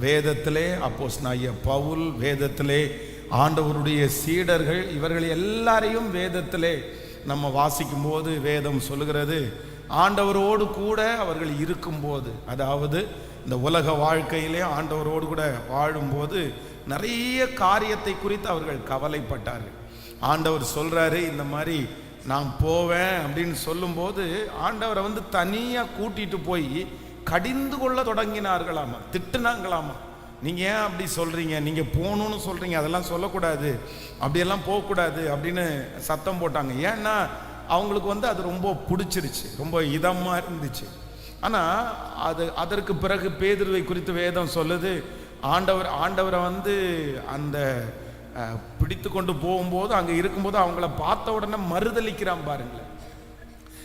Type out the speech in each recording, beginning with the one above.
வேதத்திலே அப்போஸ் பவுல் வேதத்திலே ஆண்டவருடைய சீடர்கள் இவர்கள் எல்லாரையும் வேதத்திலே நம்ம வாசிக்கும்போது வேதம் சொல்லுகிறது. ஆண்டவரோடு கூட அவர்கள் இருக்கும்போது அதாவது இந்த உலக வாழ்க்கையிலே ஆண்டவரோடு கூட வாழும்போது நிறைய காரியத்தை குறித்து அவர்கள் கவலைப்பட்டார்கள். ஆண்டவர் சொல்கிறாரு இந்த மாதிரி நான் போவேன் அப்படின்னு சொல்லும்போது ஆண்டவரை வந்து தனியாக கூட்டிட்டு போய் கடிந்து கொள்ள தொடங்கினார்களாமா? திட்டுனாங்களாமா? நீங்கள் ஏன் அப்படி சொல்கிறீங்க நீங்கள் போகணும்னு சொல்கிறீங்க அதெல்லாம் சொல்லக்கூடாது. அப்படியெல்லாம் போகக்கூடாது அப்படின்னு சத்தம் போட்டாங்க. ஏன்னா அவங்களுக்கு வந்து அது ரொம்ப பிடிச்சிருச்சு. ரொம்ப இதமாக இருந்துச்சு. ஆனால் அது அதற்கு பிறகு பேதுருவை குறித்து வேதம் சொல்லுது. ஆண்டவர் ஆண்டவரை வந்து அந்த பிடித்து கொண்டு போகும்போது அங்கே இருக்கும்போது அவங்கள பார்த்த உடனே மறுதளிக்கிறான் பாருங்களேன்.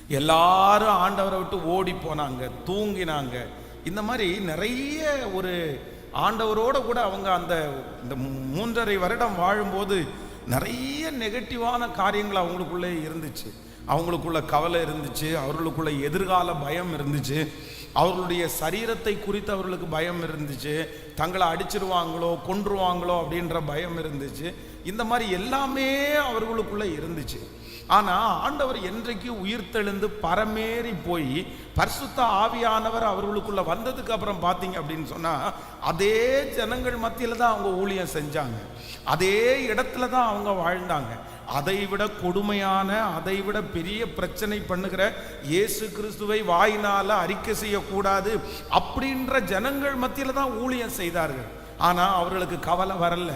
எல்லாரும் ஆண்டவரை விட்டு ஓடி போனாங்க தூங்கினாங்க. இந்த மாதிரி நிறைய ஒரு ஆண்டவரோட கூட அவங்க அந்த இந்த மூ- மூன்றரை வருடம் வாழும்போது நிறைய நெகட்டிவான காரியங்கள் அவங்களுக்குள்ளே இருந்துச்சு. அவங்களுக்குள்ள கவலை இருந்துச்சு அவர்களுக்குள்ள எதிர்கால பயம் இருந்துச்சு. அவர்களுடைய சரீரத்தை குறித்து அவர்களுக்கு பயம் இருந்துச்சு. தங்களை அடிச்சிருவாங்களோ கொன்றுவாங்களோ அப்படின்ற பயம் இருந்துச்சு. இந்த மாதிரி எல்லாமே அவர்களுக்குள்ளே இருந்துச்சு. ஆனால் ஆண்டவர் என்றைக்கு உயிர்த்தெழுந்து பரமேறி போய் பரிசுத்த ஆவியானவர் அவர்களுக்குள்ள வந்ததுக்கு அப்புறம் பார்த்தீங்க அப்படின்னு சொன்னால் அதே ஜனங்கள் மத்தியில் தான் அவங்க ஊழியம் செஞ்சாங்க. அதே இடத்துல தான் அவங்க வாழ்ந்தாங்க. அதை விட கொடுமையான அதை விட பெரிய பிரச்சனை பண்ணுகிற இயேசு கிறிஸ்துவை வாயினால் அறிக்கை செய்யக்கூடாது அப்படின்ற ஜனங்கள் மத்தியில் தான் ஊழியம் செய்தார்கள். ஆனால் அவர்களுக்கு கவலை வரல.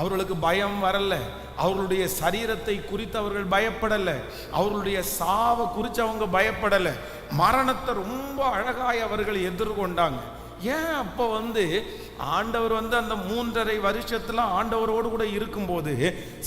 அவர்களுக்கு பயம் வரல. அவர்களுடைய சரீரத்தை குறித்து அவர்கள் பயப்படலை. அவர்களுடைய சாவை குறித்து அவங்க பயப்படலை. மரணத்தை ரொம்ப அழகாய் அவர்கள் எதிர்கொண்டாங்க. ஏன் அப்போ வந்து ஆண்டவர் வந்து அந்த மூன்றரை வருஷத்தில் ஆண்டவரோடு கூட இருக்கும்போது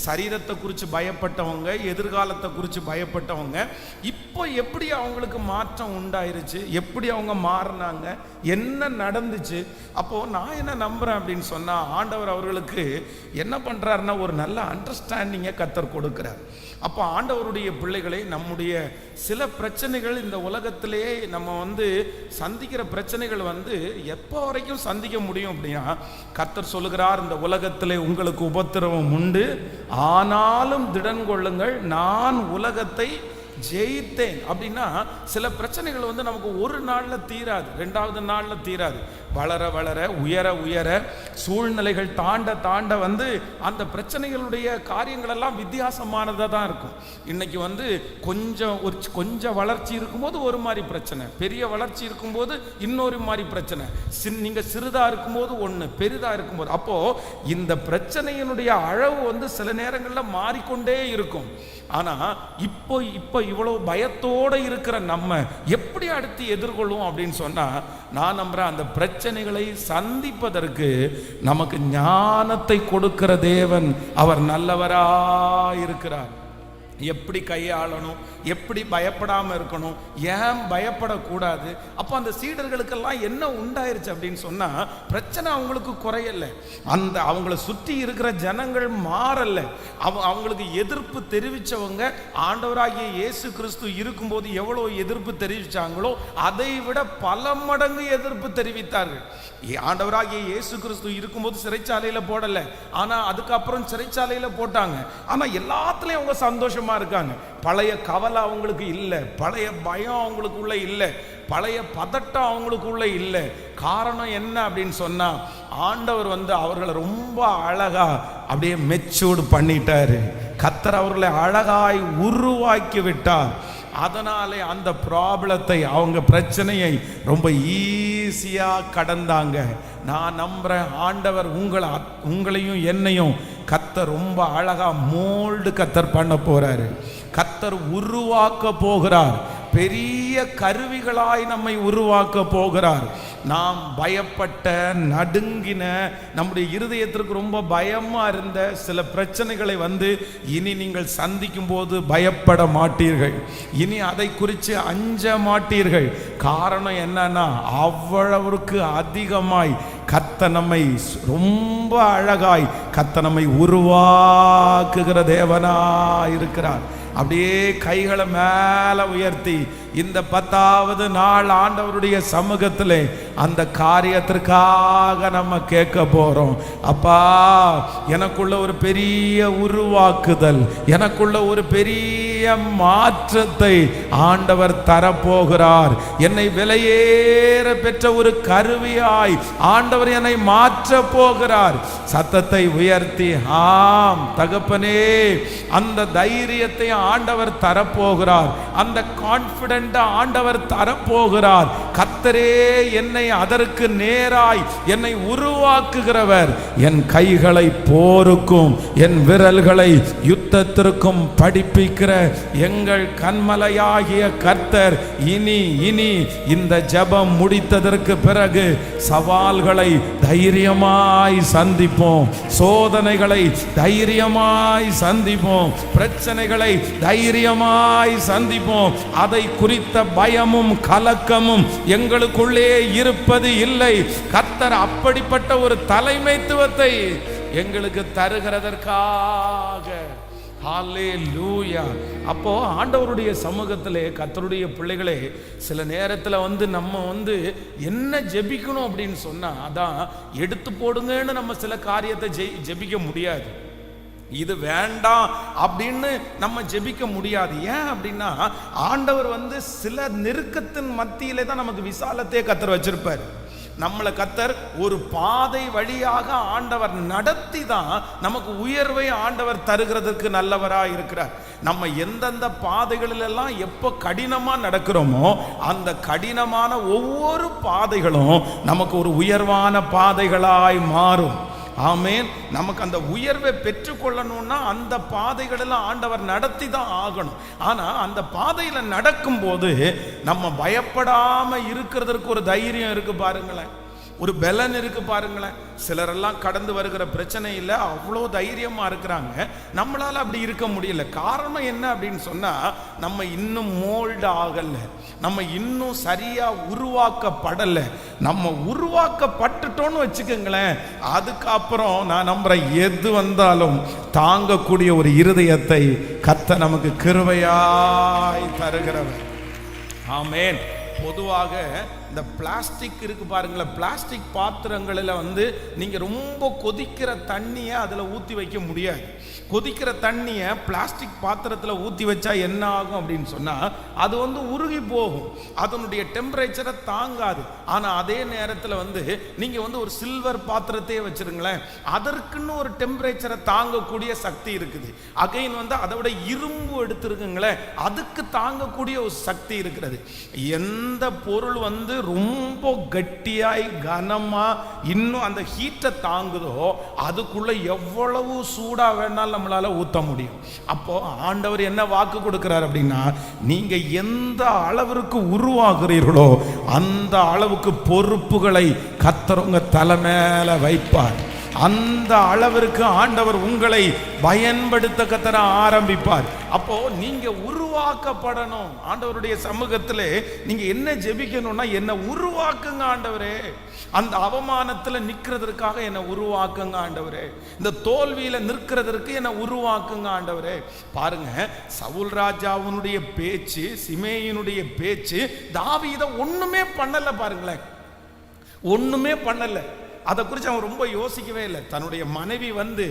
சரீரத்தை குறித்து பயப்பட்டவங்க எதிர்காலத்தை குறித்து பயப்பட்டவங்க இப்போ எப்படி அவங்களுக்கு மாற்றம் உண்டாயிருச்சு? எப்படி அவங்க மாறினாங்க? என்ன நடந்துச்சு? அப்போது நான் என்ன நம்புகிறேன் அப்படின்னு சொன்னால் ஆண்டவர் அவர்களுக்கு என்ன பண்ணுறாருன்னா ஒரு நல்ல அண்டர்ஸ்டாண்டிங்கை கத்தர் கொடுக்குறார். அப்போ ஆண்டவருடைய பிள்ளைகளை நம்முடைய சில பிரச்சனைகள் இந்த உலகத்திலேயே நம்ம வந்து சந்திக்கிற பிரச்சனைகள் வந்து எப்போ வரைக்கும் சந்திக்க முடியும்? அப்படின்னா கர்த்தர் சொல்லுகிறார் இந்த உலகத்திலே உங்களுக்கு உபத்திரவம் உண்டு. ஆனாலும் திடன் கொள்ளுங்கள் நான் உலகத்தை ஜெயித்தேன் அப்படின்னா சில பிரச்சனைகள் வந்து நமக்கு ஒரு நாளில் தீராது ரெண்டாவது நாளில் தீராது. வளர வளர உயர உயர சூழ்நிலைகள் தாண்ட தாண்ட வந்து அந்த பிரச்சனைகளுடைய காரியங்கள் எல்லாம் வித்தியாசமானதாக தான் இருக்கும். இன்னைக்கு வந்து கொஞ்சம் ஒரு கொஞ்சம் வளர்ச்சி இருக்கும்போது ஒரு மாதிரி பிரச்சனை பெரிய வளர்ச்சி இருக்கும்போது இன்னொரு மாதிரி பிரச்சனை. சின் நீங்கள் சிறிதாக இருக்கும்போது ஒன்று பெரிதாக இருக்கும்போது. அப்போது இந்த பிரச்சனையினுடைய அளவு வந்து சில நேரங்களில் மாறிக்கொண்டே இருக்கும். ஆனால் இப்போ இப்போ இவ்வளோ பயத்தோடு இருக்கிற நம்ம எப்படி அடுத்து எதிர்கொள்வோம் அப்படின்னு சொன்னால் நான் நம்புகிறேன் அந்த பிரச்சனைகளை சந்திப்பதற்கு நமக்கு ஞானத்தை கொடுக்கிற தேவன் அவர் நல்லவராக இருக்கிறார். எப்படி கையாளணும் எப்படி பயப்படாமல் இருக்கணும் ஏன் பயப்படக்கூடாது? அப்போ அந்த சீடர்களுக்கெல்லாம் என்ன உண்டாயிருச்சு அப்படின்னு சொன்னால் பிரச்சனை அவங்களுக்கு குறையல. அந்த அவங்கள சுற்றி இருக்கிற ஜனங்கள் மாறலை. அவ அவங்களுக்கு எதிர்ப்பு தெரிவிச்சவங்க ஆண்டவராகிய இயேசு கிறிஸ்து இருக்கும்போது எவ்வளவு எதிர்ப்பு தெரிவிச்சாங்களோ அதை விட பல மடங்கு எதிர்ப்பு தெரிவித்தார்கள். ஆண்டவராகிய இயேசு கிறிஸ்து இருக்கும்போது சிறைச்சாலையில் போடலை. ஆனா அதுக்கப்புறம் சிறைச்சாலையில போட்டாங்க. ஆனால் எல்லாத்துலேயும் அவங்க சந்தோஷம் இருக்காங்க. பழைய கவலை அவங்களுக்கு இல்லை. பழைய பயம் அவங்களுக்குள்ள இல்லை. பழைய பதட்டம் அவங்களுக்குள்ள இல்லை. காரணம் என்ன அப்படின்னு சொன்னா ஆண்டவர் வந்து அவர்களை ரொம்ப அழகா அப்படியே மெச்சூர்டு பண்ணிட்டாரு. கத்தர் அவர்களை அழகாய் உருவாக்கி விட்டார். அதனாலே அந்த ப்ராப்ளத்தை அவங்க பிரச்சனையை ரொம்ப ஈ ஈஸியாக கடந்தாங்க. நான் நம்புகிறேன் ஆண்டவர் உங்களை உங்களையும் என்னையும் கத்தர் ரொம்ப அழகா மோல்டு கத்தர் பண்ண போறாரு. கத்தர் உருவாக்க போகிறார். பெரிய கருவிகளாய் நம்மை உருவாக்க போகிறார். நாம் பயப்பட்ட நடுங்கின நம்முடைய இருதயத்திற்கு ரொம்ப பயமாக இருந்த சில பிரச்சனைகளை வந்து இனி நீங்கள் சந்திக்கும் போது பயப்பட மாட்டீர்கள். இனி அதை குறித்து அஞ்ச மாட்டீர்கள். காரணம் என்னன்னா அவ்வளவுக்கு அதிகமாய் கத்த நம்மை ரொம்ப அழகாய் கத்த நம்மை உருவாக்குகிற தேவனா இருக்கிறார் அப்படியே கைகளை மேலே உயர்த்தி இந்த பத்தாவது நாள் ஆண்டவருடைய சமூகத்திலே அந்த காரியத்திற்காக நம்ம கேட்க போறோம். அப்பா எனக்குள்ள ஒரு பெரிய உருவாக்குதல் எனக்குள்ள ஒரு பெரிய மாற்றத்தை ஆண்டவர் தரப்போகிறார். என்னை விலையேற பெற்ற ஒரு கருவியாய் ஆண்டவர் என்னை மாற்ற போகிறார். சத்தத்தை உயர்த்தி ஆம் தகப்பனே அந்த தைரியத்தை ஆண்டவர் தரப்போகிறார். அந்த என்ற ஆண்டவர் தரப்போகிறார். கத்தரே என்னை அதற்கு நேராய் என்னை உருவாக்குகிறவர். என் கைகளை போருக்கும் என் விரல்களை யுத்தத்திற்கும் படிப்பிக்கிற எங்கள் கண்மலையாகிய கர்த்தர் இனி இனி இந்த ஜெபம் முடித்ததற்கு பிறகு சவால்களை தைரியமாய் சந்திப்போம். சோதனைகளை தைரியமாய் சந்திப்போம். பிரச்சனைகளை தைரியமாய் சந்திப்போம். அதை குறித்த பயமும் கலக்கமும் எங்களுக்குள்ளே இருப்பது இல்லை. கத்தர் அப்படிப்பட்ட ஒரு தலைமைத்துவத்தை எங்களுக்கு தருகிறதற்காக. ஹalleluya அப்போ ஆண்டவருடைய சமூகத்தில் கத்தருடைய பிள்ளைகளே சில நேரத்தில் வந்து நம்ம வந்து என்ன ஜெபிக்கணும் அப்படின்னு சொன்னால் அதான் எடுத்து போடுங்கன்னு நம்ம சில காரியத்தை ஜெய் ஜெபிக்க முடியாது. இது வேண்டாம் அப்படின்னு நம்ம ஜெபிக்க முடியாது. ஏன் அப்படின்னா ஆண்டவர் வந்து சில நெருக்கத்தின் மத்தியிலே தான் நமக்கு விசாலத்தையே கத்தர் வச்சிருப்பார். நம்மளை கத்தர் ஒரு பாதை வழியாக ஆண்டவர் நடத்தி தான் நமக்கு உயர்வை ஆண்டவர் தருகிறதுக்கு நல்லவராக இருக்கிறார். நம்ம எந்தெந்த பாதைகளிலெல்லாம் எப்போ கடினமாக நடக்கிறோமோ அந்த கடினமான ஒவ்வொரு பாதைகளும் நமக்கு ஒரு உயர்வான பாதைகளாய் மாறும். ஆமேன். நமக்கு அந்த உயர்வை பெற்றுக்கொள்ளணும்னா அந்த பாதைகளெல்லாம் ஆண்டவர் நடத்தி தான் ஆகணும். ஆனால் அந்த பாதையில் நடக்கும்போது நம்ம பயப்படாமல் இருக்கிறதுக்கு ஒரு தைரியம் இருக்குது பாருங்களேன். ஒரு பலன் இருக்கு பாருங்களேன். சிலரெல்லாம் கடந்து வருகிற பிரச்சனையில் அவ்வளோ தைரியமாக இருக்கிறாங்க. நம்மளால் அப்படி இருக்க முடியல. காரணம் என்ன அப்படின்னு சொன்னால் நம்ம இன்னும் மோல்டு ஆகலை. நம்ம இன்னும் சரியாக உருவாக்கப்படலை. நம்ம உருவாக்கப்பட்டுட்டோன்னு வச்சுக்கோங்களேன். அதுக்கப்புறம் நான் நம்புறேன் எது வந்தாலும் தாங்கக்கூடிய ஒரு இருதயத்தை கத்த நமக்கு கிருவையாய் தருகிறவர். ஆமேன். பொதுவாக இந்த பிளாஸ்டிக் இருக்கு பாருங்களேன் பிளாஸ்டிக் பாத்திரங்களில் வந்து நீங்கள் ரொம்ப கொதிக்கிற தண்ணியை அதில் ஊற்றி வைக்க முடியாது. கொதிக்கிற தண்ணியை பிளாஸ்டிக் பாத்திரத்தில் ஊற்றி வச்சா என்ன ஆகும் அப்படின்னு சொன்னால் அது வந்து உருகி போகும். அதனுடைய டெம்பரேச்சரை தாங்காது. ஆனால் அதே நேரத்தில் வந்து நீங்கள் வந்து ஒரு சில்வர் பாத்திரத்தையே வச்சுருங்களேன் அதற்குன்னு ஒரு டெம்பரேச்சரை தாங்கக்கூடிய சக்தி இருக்குது. அகைன் வந்து அதை விட இரும்பு எடுத்துருக்குங்களேன் அதுக்கு தாங்கக்கூடிய ஒரு சக்தி இருக்கிறது. எந்த பொருள் வந்து ரொம்ப கட்டியாய் கனமாக இன்னும் அந்த ஹீட்டை தாங்குதோ அதுக்குள்ளே எவ்வளவு சூடாக வேணாலும் நம்மளால் ஊற்ற முடியும். அப்போது ஆண்டவர் என்ன வாக்கு கொடுக்குறார் அப்படின்னா நீங்கள் எந்த அளவிற்கு உருவாகிறீர்களோ அந்த அளவுக்கு பொறுப்புகளை கத்தர் தலை மேலே வைப்பார். அந்த அளவிற்கு ஆண்டவர் உங்களை பயன்படுத்த கத்தர ஆரம்பிப்பார். அப்போ நீங்க உருவாக்கப்படணும். ஆண்டவருடைய சமூகத்திலே நீங்க என்ன ஜெபிக்கணும்னா என்ன உருவாக்குங்க ஆண்டவரே. அந்த அவமானத்துல நிற்கிறதுக்காக என்ன உருவாக்குங்க ஆண்டவரே. இந்த தோல்வியில நிற்கிறதற்கு என்ன உருவாக்குங்க ஆண்டவரே. பாருங்க சவுல் ராஜாவுனுடைய பேச்சு சிமேயினுடைய பேச்சு தாவீதை ஒண்ணுமே பண்ணல பாருங்களேன். ஒண்ணுமே பண்ணலை. அதை குறித்து அவன் ரொம்ப யோசிக்கவே இல்லை. தன்னுடைய மனைவி வந்து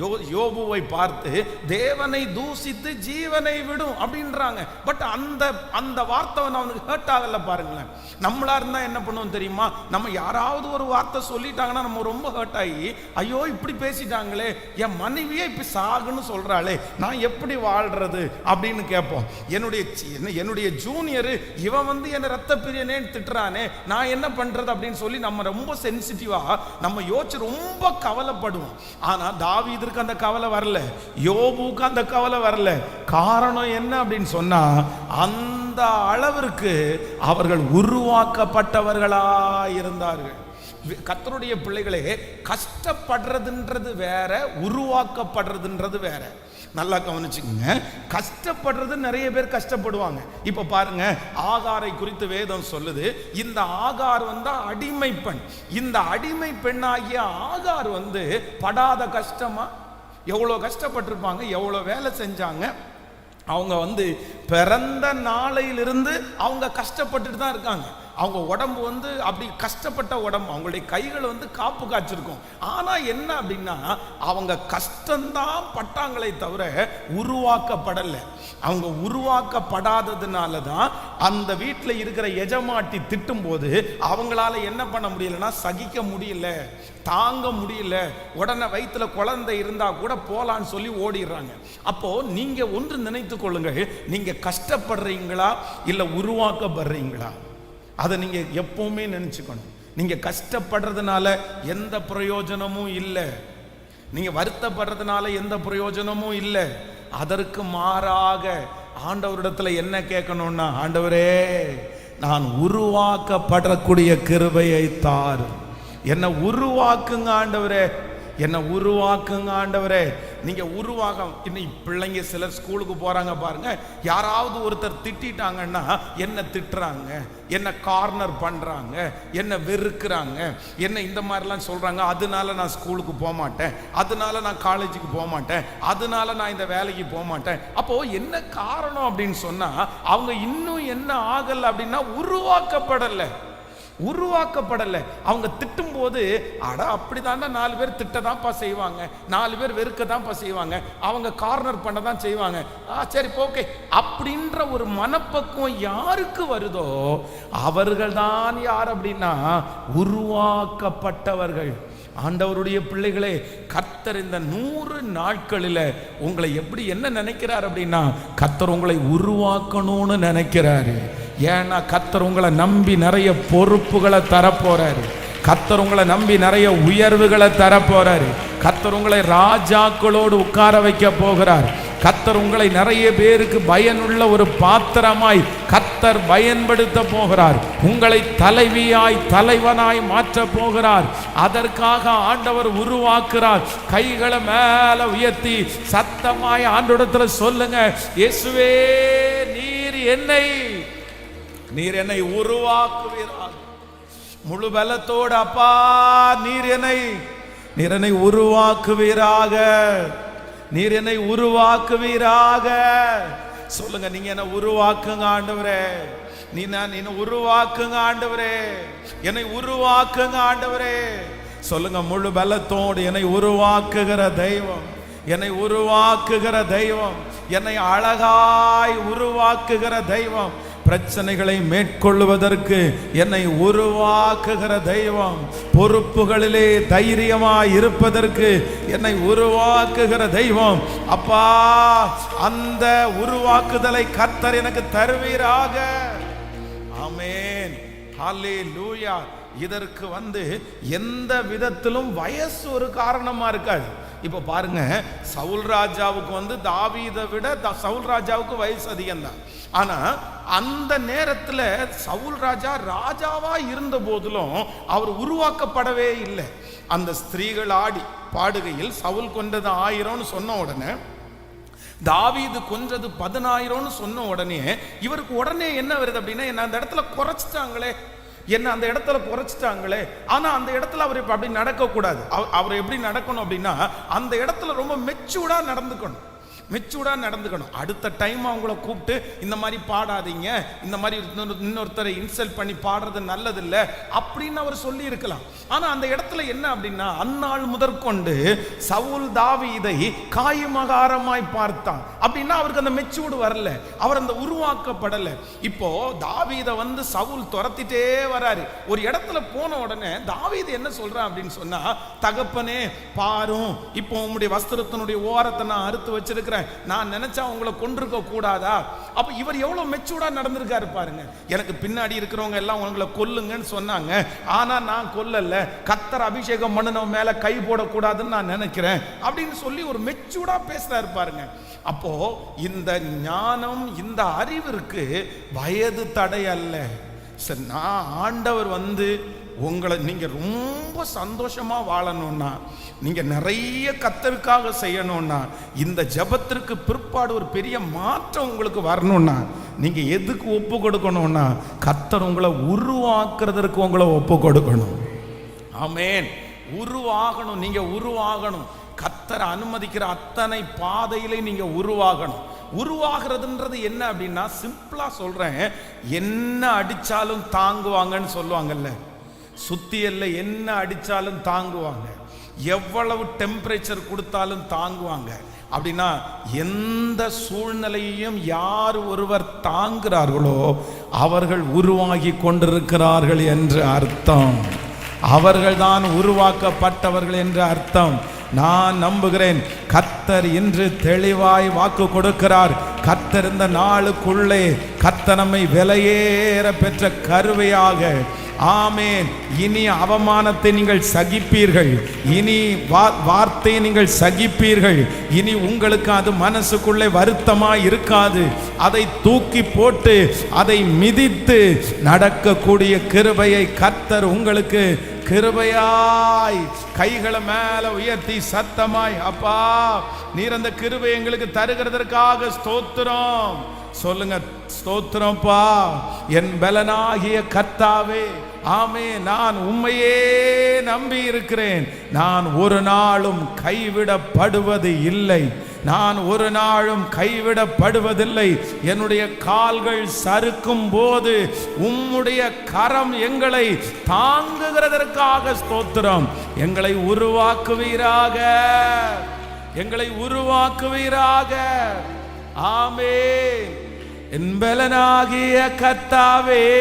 யோ யோபுவை பார்த்து தேவனை தூசித்து ஜீவனை விடும் அப்படின்றாங்க. பட் அந்த அந்த வார்த்தை வந்து அவனுக்கு ஹர்ட் ஆகலை பாருங்களேன். நம்மளா இருந்தால் என்ன பண்ணுவோம் தெரியுமா? நம்ம யாராவது ஒரு வார்த்தை சொல்லிட்டாங்கன்னா நம்ம ரொம்ப ஹர்ட் ஆகி ஐயோ இப்படி பேசிட்டாங்களே என் மனைவியே இப்படி சாகுன்னு சொல்கிறாளே நான் எப்படி வாழ்றது? அப்படின்னு கேட்போம். என்னுடைய என்ன- என்னுடைய ஜூனியரு இவன் வந்து என்னை ரத்த பிரியனேன்னு திட்டுறானே நான் என்ன பண்ணுறது அப்படின்னு சொல்லி நம்ம ரொம்ப சென்சிட்டிவாக நம்ம யோசிச்சு ரொம்ப கவலைப்படுவோம். ஆனா தாவீதற்கு அந்த கவலை வரல. யோபுக்கு அந்த கவலை வரல. காரணம் என்ன அப்படின்னு சொன்னா அந்த அளவிற்கு அவர்கள் உருவாக்கப்பட்டவர்களா இருந்தார்கள். கத்தருடைய பிள்ளைகளே கஷ்டப்படுறதுன்றது வேற உருவாக்கப்படுறதுன்றது வேற. நல்லா கவனிச்சுக்கோங்க. கஷ்டப்படுறது நிறைய பேர் கஷ்டப்படுவாங்க. இப்போ பாருங்க ஆகாரை குறித்து வேதம் சொல்லுது. இந்த ஆகார் வந்து அடிமை பெண். இந்த அடிமை பெண்ணாகிய ஆகார் வந்து படாத கஷ்டமா? எவ்வளோ கஷ்டப்பட்டிருப்பாங்க எவ்வளோ வேலை செஞ்சாங்க? அவங்க வந்து பிறந்த நாளையிலிருந்து அவங்க கஷ்டப்பட்டுட்டு தான் இருக்காங்க. அவங்க உடம்பு வந்து அப்படி கஷ்டப்பட்ட உடம்பு அவங்களுடைய கைகள் வந்து காப்பு காய்ச்சிருக்கும். ஆனால் என்ன அப்படின்னா அவங்க கஷ்டம்தான் பட்டாங்களே தவிர உருவாக்கப்படலை. அவங்க உருவாக்கப்படாததுனால தான் அந்த வீட்டில் இருக்கிற எஜமாட்டி திட்டும்போது அவங்களால என்ன பண்ண முடியலன்னா சகிக்க முடியல தாங்க முடியல. உடனே வயிற்றுல குழந்தை இருந்தால் கூட போகலான்னு சொல்லி ஓடிடுறாங்க. அப்போது நீங்கள் ஒன்று நினைத்து கொள்ளுங்கள் நீங்கள் கஷ்டப்படுறீங்களா இல்லை உருவாக்கப்படுறீங்களா? அதை நீங்கள் எப்பவுமே நினச்சிக்கணும். நீங்கள் கஷ்டப்படுறதுனால எந்த பிரயோஜனமும் இல்லை. நீங்கள் வருத்தப்படுறதுனால எந்த பிரயோஜனமும் இல்லை. அதற்கு மாறாக ஆண்டவரிடத்துல என்ன கேட்கணும்னா ஆண்டவரே நான் உருவாக்கப்படக்கூடிய கிருபையை தாரு. என்னை உருவாக்குங்க ஆண்டவரே. என்னை உருவாக்குங்க ஆண்டவரே. நீங்க உருவாக இன்னைக்கு பிள்ளைங்க சிலர் ஸ்கூலுக்கு போறாங்க பாருங்க. யாராவது ஒருத்தர் திட்டிட்டாங்கன்னா என்ன திட்டுறாங்க. என்ன கார்னர் பண்றாங்க. என்ன வெறுக்கிறாங்க. என்ன இந்த மாதிரிலாம் சொல்றாங்க. அதனால நான் ஸ்கூலுக்கு போக மாட்டேன் அதனால நான் காலேஜுக்கு போக மாட்டேன் அதனால நான் இந்த வேலைக்கு போக மாட்டேன் அப்போ என்ன காரணம் அப்படின்னு சொன்னா அவங்க இன்னும் என்ன ஆகல அப்படின்னா உருவாக்கப்படலை. உருவாக்கப்படலை. அவங்க திட்டும் போது அட அப்படிதாண்டா நாலு பேர் திட்டதான்ப்பா செய்வாங்க. நாலு பேர் வெறுக்க தான்ப்பா செய்வாங்க. அவங்க கார்னர் பண்ண தான் செய்வாங்க. ஆ சரி ஓகே அப்படின்ற ஒரு மனப்பக்குவம் யாருக்கு வருதோ அவர்கள் தான் யார் அப்படின்னா உருவாக்கப்பட்டவர்கள். ஆண்டவருடைய பிள்ளைகளே கத்தர் இந்த நூறு நாட்களில் உங்களை எப்படி என்ன நினைக்கிறார் அப்படின்னா கத்தர் உங்களை உருவாக்கணும்னு நினைக்கிறாரு. ஏன்னா கத்தர் உங்களை நம்பி நிறைய பொறுப்புகளை தரப்போறாரு. கத்தர் உங்களை நம்பி நிறைய உயர்வுகளை தரப்போறாரு. கத்தர் உங்களை ராஜாக்களோடு உட்கார வைக்க போகிறார். கத்தர் உங்களை நிறைய பேருக்கு பயனுள்ள ஒரு பாத்திரமாய் கத்தர் பயன்படுத்த போகிறார். உங்களை தலைவியாய் தலைவனாய் மாற்ற போகிறார். அதற்காக ஆண்டவர் உருவாக்குறார். கைகளை மேல உயர்த்தி சத்தமாய் ஆண்டோடத்துல சொல்லுங்க இயேசுவே நீர் என்னை நீர் என்னை உருவாக்குவீராக. முழு பலத்தோடு அப்பா நீர் என்னை நீர் என்னை உருவாக்குவீராக. நீர் என்னை உருவாக்குவீராக. சொல்லுங்க நீங்க என்ன உருவாக்குங்க ஆண்டவரே. நீ நான் என்ன உருவாக்குங்க ஆண்டவரே. என்னை உருவாக்குங்க ஆண்டவரே. சொல்லுங்க முழு பலத்தோடு என்னை உருவாக்குகிற தெய்வம் என்னை உருவாக்குகிற தெய்வம் என்னை அழகாய் உருவாக்குகிற தெய்வம் பிரச்சனைகளை மேற்கொள்வதற்கு என்னை உருவாக்குகிற தெய்வம். பொறுப்புகளிலே தைரியமாய் இருப்பதற்கு என்னை உருவாக்குகிற தெய்வம். அப்பா அந்த உருவாக்குதலை கத்தர் எனக்கு தருவீராக. ஆமென். லூயா இதற்கு வந்து எந்த விதத்திலும் வயசு ஒரு காரணமா இருக்காது. இப்போ பாருங்க சவுல் ராஜாவுக்கு வந்து தாவீதை விட த- சவுல் ராஜாவுக்கு வயசு அதிகம்தான். ஆனால் அந்த நேரத்தில் சவுல் ராஜா ராஜாவாக இருந்த போதிலும் அவர் உருவாக்கப்படவே இல்லை. அந்த ஸ்திரீகள் ஆடி பாடுகையில் சவுல் கொண்டது ஆயிரம்னு சொன்ன உடனே தாவீது கொன்றது பதினாயிரம்னு சொன்ன உடனே இவருக்கு உடனே என்ன வருது அப்படின்னா என்ன அந்த இடத்துல குறைச்சிட்டாங்களே என்ன அந்த இடத்துல குறைச்சிட்டாங்களே. ஆனா அந்த இடத்துல அவர் இப்ப அப்படி நடக்கக்கூடாது. அவர் எப்படி நடக்கணும் அப்படின்னா அந்த இடத்துல ரொம்ப மெச்சூர்டா நடந்துக்கணும். மெச்சூர்டாக நடந்துக்கணும். அடுத்த டைம் அவங்கள கூப்பிட்டு இந்த மாதிரி பாடாதீங்க இந்த மாதிரி இன்னொருத்தரை இன்சல்ட் பண்ணி பாடுறது நல்லதில்லை அப்படின்னு அவர் சொல்லி இருக்கலாம் ஆனா அந்த இடத்துல என்ன அப்படின்னா அந்நாள் முதற்கொண்டு சவுல் தாவீதை காயமகாரமாய் பார்த்தான். அப்படின்னா அவருக்கு அந்த மெச்சூர்டு வரல. அவர் அந்த உருவாக்கப்படல. இப்போ தாவீதை வந்து சவுல் துரத்திட்டே வராரு. ஒரு இடத்துல போன உடனே தாவீது என்ன சொல்றான் அப்படின்னு சொன்னா தகப்பனே பாரும் இப்போ உங்களுடைய வஸ்திரத்தினுடைய ஓரத்தை நான் அறுத்து வச்சிருக்கிறேன். நான் நினைச்சா உங்களை கொண்டிருக்க கூடாதா? அப்போ இவர் எவ்வளவு மெச்சூர்டாக நடந்திருக்காரு பாருங்க. எனக்கு பின்னாடி இருக்கிறவங்க எல்லாம் உங்களை கொல்லுங்கன்னு சொன்னாங்க. ஆனா நான் கொல்லல. கத்தர் அபிஷேகம் பண்ணினவன் மேல கை போடக்கூடாதுன்னு நான் நினைக்கிறேன். அப்படின்னு சொல்லி ஒரு மெச்சூர்டாக பேசுகிறாரு பாருங்க. அப்போ இந்த ஞானம் இந்த அறிவிற்கு வயது தடை அல்ல. சரி நான் ஆண்டவர் வந்து உங்களை நீங்கள் ரொம்ப சந்தோஷமாக வாழணும்னா நீங்கள் நிறைய கத்தருக்காக செய்யணும்னா இந்த ஜெபத்திற்கு பிற்பாடு ஒரு பெரிய மாற்றம் உங்களுக்கு வரணும்னா நீங்கள் எதுக்கு ஒப்பு கொடுக்கணும்னா கத்தர் உங்களை உருவாக்குறதற்கு உங்களை ஒப்பு கொடுக்கணும். ஆமேன். உருவாகணும் நீங்கள் உருவாகணும். கத்தரை அனுமதிக்கிற அத்தனை பாதையிலே நீங்கள் உருவாகணும். உருவாகிறதுன்றது என்ன அப்படின்னா சிம்பிளாக சொல்கிறேன் என்ன அடித்தாலும் தாங்குவாங்கன்னு சொல்லுவாங்கல்ல. சுத்தியல்ல என்ன அடித்தாலும் தாங்குவாங்க. எவ்வளவு டெம்பரேச்சர் கொடுத்தாலும் தாங்குவாங்க. அப்படின்னா எந்த சூழ்நிலையையும் யார் ஒருவர் தாங்குகிறார்களோ அவர்கள் உருவாகி கொண்டிருக்கிறார்கள் என்று அர்த்தம். அவர்கள்தான் உருவாக்கப்பட்டவர்கள் என்று அர்த்தம். நான் நம்புகிறேன் கத்தர் இன்று தெளிவாய் வாக்கு கொடுக்கிறார். கத்தர் இந்த நாளுக்குள்ளே கத்தனமை நம்மை விலையேற பெற்ற கருவையாக ஆமேன். இனி அவமானத்தை நீங்கள் சகிப்பீர்கள். இனி வா- வார்த்தையை நீங்கள் சகிப்பீர்கள். இனி உங்களுக்கு அது மனசுக்குள்ளே வருத்தமாக இருக்காது. அதை தூக்கி போட்டு அதை மிதித்து நடக்கக்கூடிய கிருபையை கத்தர் உங்களுக்கு கிருபையாய் கைகளை மேல உயர்த்தி சத்தமாய் அப்பா நீர் அந்த கிருபை எங்களுக்கு தருகிறதற்காக ஸ்தோத்திரம். சொல்லுங்க ஸ்தோத்திரம்ப்பா என் பலனாகிய கர்த்தாவே ஆமே நான் உண்மையே நம்பி இருக்கிறேன். நான் ஒரு நாளும் கைவிடப்படுவது இல்லை. நான் ஒரு நாளும் கைவிடப்படுவதில்லை. என்னுடைய கால்கள் சறுக்கும் போது உம்முடைய கரம் எங்களை தாங்குகிறதற்காக ஸ்தோத்திரம். எங்களை உருவாக்குவீராக. எங்களை உருவாக்குவீராக. ஆமே என்பலனாகிய கத்தாவே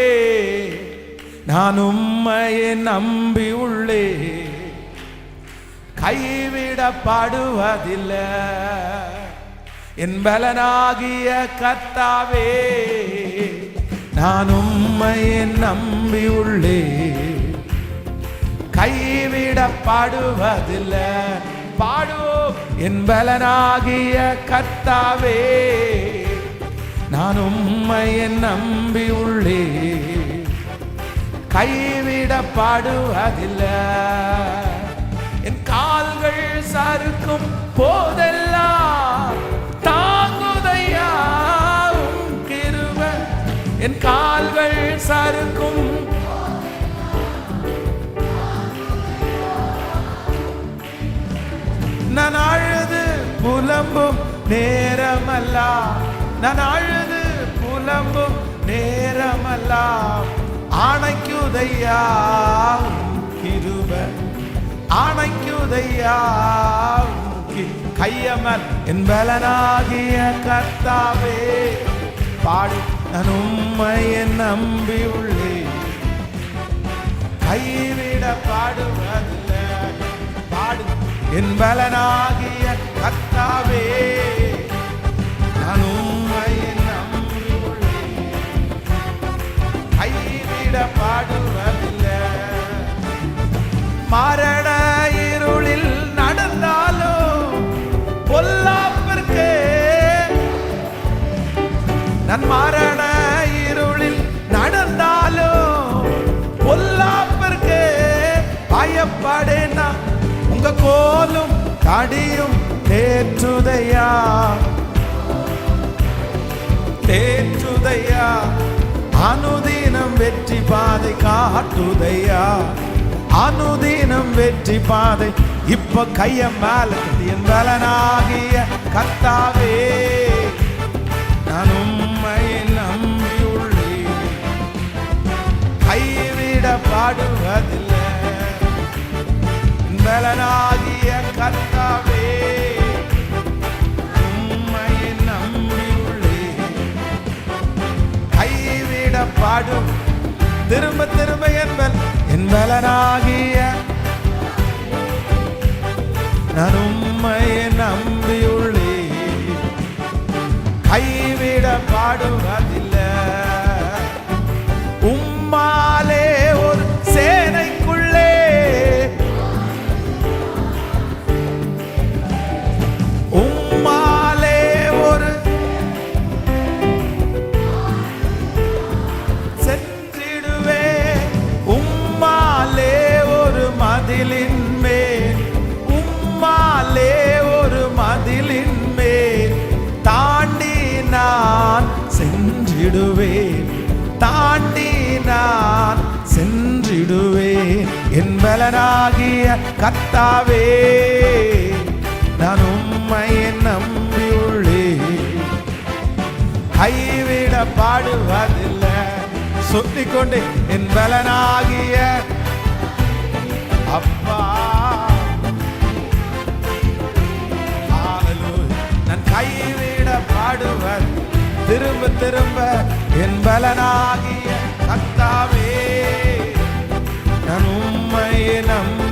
நான் உம்மையை நம்பி உள்ளே. கைவிடப்படுவதில்லை. என்பலனாகிய கத்தாவே நான் உம்மையை நம்பி உள்ளே. கைவிடப்படுவதில்லை. பாடுவோம். என்பலனாகிய கத்தாவே நான் உம்மையை நம்பி உள்ளே. கைவிடப்படுவதில்லை. என் கால்கள் சறுக்கும் போதெல்லாம் தாங்குதையா? கிருவ என் கால்கள் சறுக்கும் நான் அழுது புலம்பும் நேரமல்ல. நான் அழுது நேரமல்ல ஆணைக்குதையா? கிருப ஆணைக்குதையா? கையமர் என் பலனாகிய கர்த்தாவே பாடி நான் உம்மையை நம்பி உள்ளே. கைவிட பாடுவதில்லை. பாடு. என் பலனாகிய கர்த்தாவே. நான் மரண இருளில் நடந்தாலும் பொல்லாப்பிற்கு பயப்படேனா? உங்க கோலும் தடியும் தேற்றுதையா? தேற்றுதையா? அனுதினம் வெற்றி பாதை காட்டுதையா? அனுதினம் வெற்றி பாதை இப்ப கைய மேல என் பலனாகிய கத்தாவே. நானும் பாடுவதில்லை. பலனாகிய கர்த்தாவே உண்மையை நம்பியுள்ளே. கைவிட பாடும் திரும்ப திரும்ப என்பன் என் பலனாகிய நான் உண்மையை நம்பியுள்ளே. கைவிட பாடுவதில்லை. சொல்லிக்கொண்டே என் பலனாகிய அப்பா. நான் கைவிட பாடுவன் திரும்ப திரும்ப என் பலனாகிய கத்தாவே நான் உண்மையை நம்ப